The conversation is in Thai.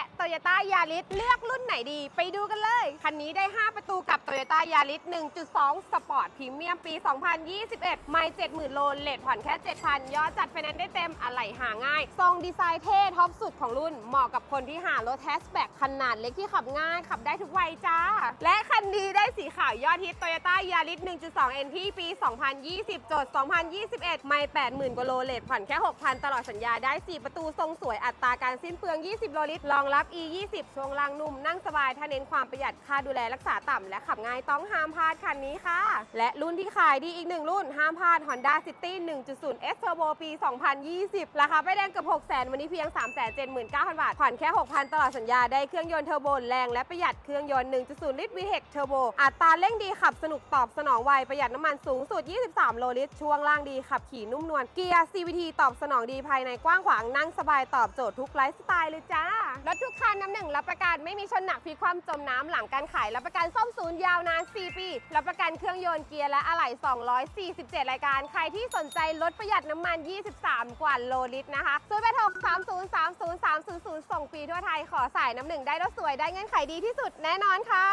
และ Toyota Yaris เลือกรุ่นไหนดี ไปดูกันเลย คันนี้ได้ 5 ประตูกับ Toyota Yaris 1.2 Sport Premium ปี 2021 ไม่70,000 โลเลทผ่อนแค่ 7,000 ยอดจัดไฟแนนซ์ได้เต็มอะไหล่หาง่าย ทรงดีไซน์เท่ท็อปสุดของรุ่น เหมาะกับคนที่หารถแฮชแบ็กขนาดเล็กที่ขับง่าย ขับได้ทุกวัยจ้า และคันนี้ได้สีขาวยอดฮิต Toyota Yaris 1.2 NT ปี 2020 จด 2021 ไม่80,000 กว่าโลเลทผ่อนแค่ 6,000 ตลอดสัญญาได้ 4 ประตูทรงสวยอัตราการสิ้นเปลือง 20 โลลิตรรองรับ E 20ช่วงล่างนุ่มนั่งสบายถ้าเน้นความประหยัดค่าดูแลรักษาต่ำและขับง่ายต้องห้ามพลาดคันนี้ค่ะ และรุ่นที่ขายดีอีกหนึ่งรุ่นห้ามพลาด Honda City 1.0 S Turbo ปี 2020 ราคาไม่แดงเกือบ600,000วันนี้เพียง 379,000 บาท ผ่อนแค่ 6,000 ตลอดสัญญาได้เครื่องยนต์เทอร์โบแรงและประหยัดเครื่องยนต์ 1.0 ลิตร VTEC Turbo อัตราเร่งดีขับสนุกตอบสนองไวประหยัดน้ำมันสูงสุด 23 โลลิตร ช่วงล่างดีขับขี่นุ่มนวลเกียร์ CVT ตอบสนองดีภายในกว้างขวางนั่งสบายตอบโจทย์ทุกไลฟ์สไตล์เลยจ้ารถทุกคันน้ำหนึ่งรับประกันไม่มีชนหนักพลิกความจมน้ำหลังการขายรับประกันซ่อมศูนย์ยาวนาน 4 ปี รับประกันเครื่องยนต์เกียร์และอะไหล่247 รายการ ใครที่สนใจลดประหยัดน้ำมัน 23 กว่าโลลิตรนะคะ0 8 6 3 0 3 0 3 0 0ส่งฟรีทั่วไทยขอสายน้ำหนึ่งได้รถสวยได้เงื่อนไขดีที่สุดแน่นอนค่ะ